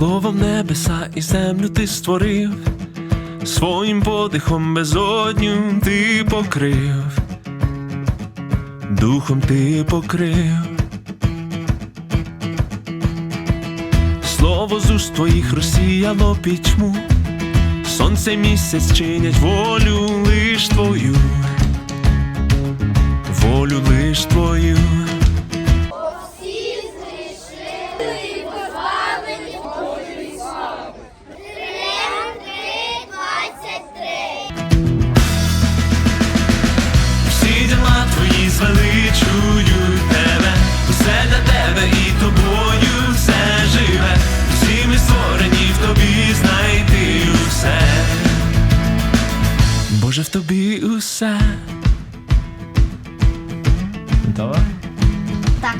немов небеса і землю ти створив, своїм подихом безодню ти покрив, духом ти покрив. Слово з уст твоїх розсіяло пітьму, сонце місяць чинять волю лиш твою, волю лиш твою. Давай. Так.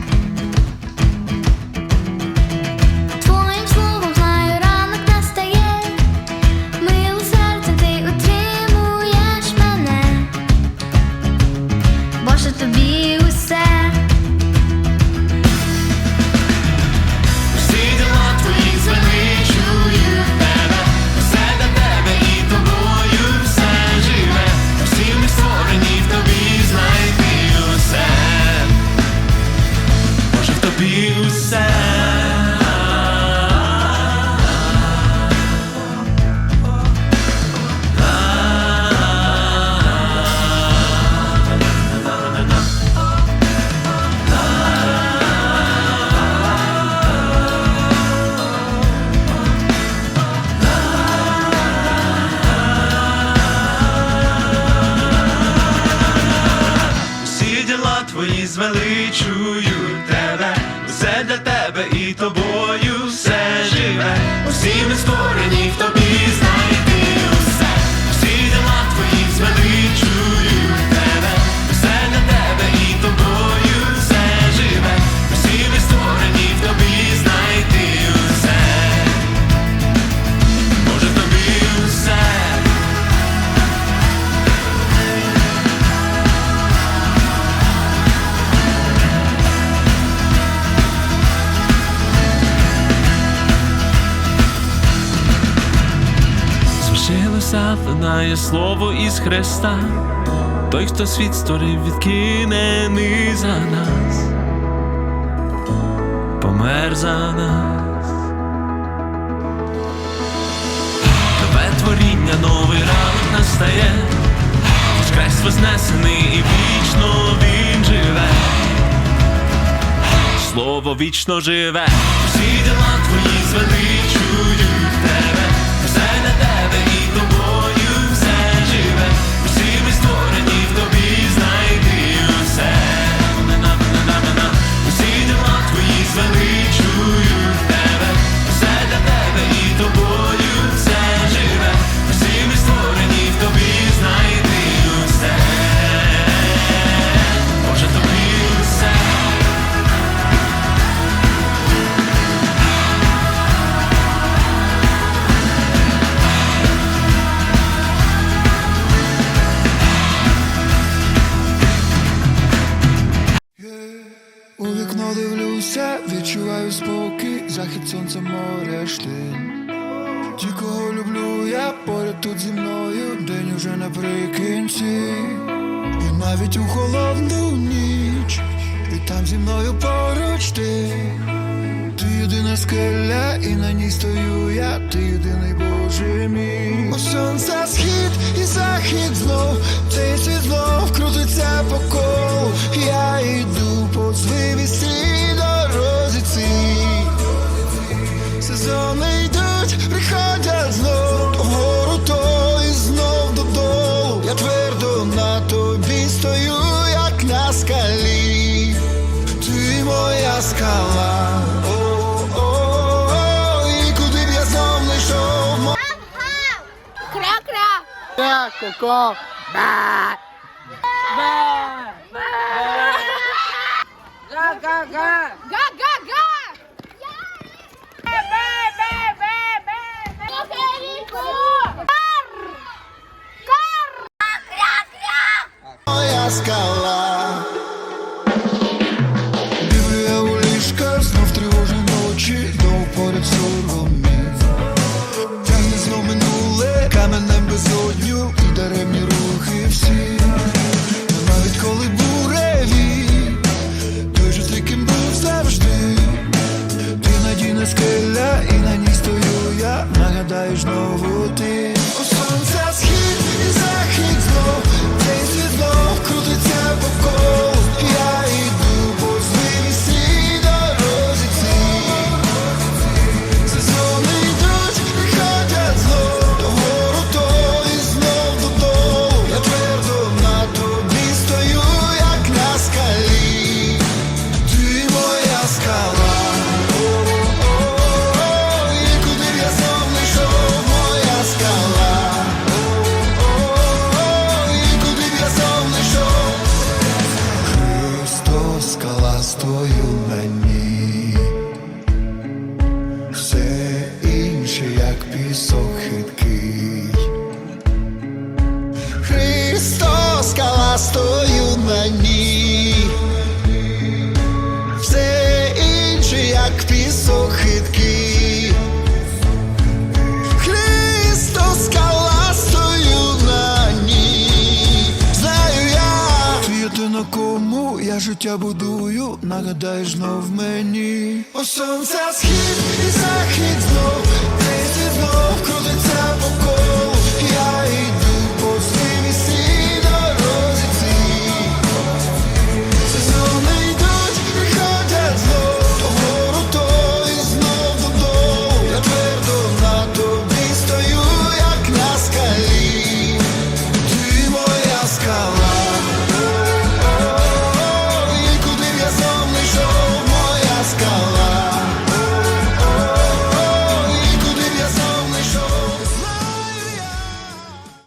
Твої звеличують тебе, все для тебе і тобою все живе. Усі ми створені Звершилося лунає слово із Христа, той, хто світ створив, відкинений за нас, помер за нас. Нове творіння, новий ранок настає, Воскрес вознесений і вічно він живе. Слово вічно живе, всі діла твої звеличують дивлюся, відчуваю спокій, захід сонця море штин. Ті, кого люблю, я поряд тут зі мною, день уже наприкінці. І навіть у холодну ніч, і там зі мною поруч ти. Ти єдина скеля, і на ній стою я, ти єдиний Боже мій. У сонця схід і захід знов, цей світ É, cocó. Bah. Bah. Bah. Gá, gá, gá. Gá, gá, gá. Escalar. мені все інше, як пісок хиткий. Христос, скала стою на ній. я життя будую, нагадаєш знов мені. О сонце схід і захід знов, ти знов крутиться по колу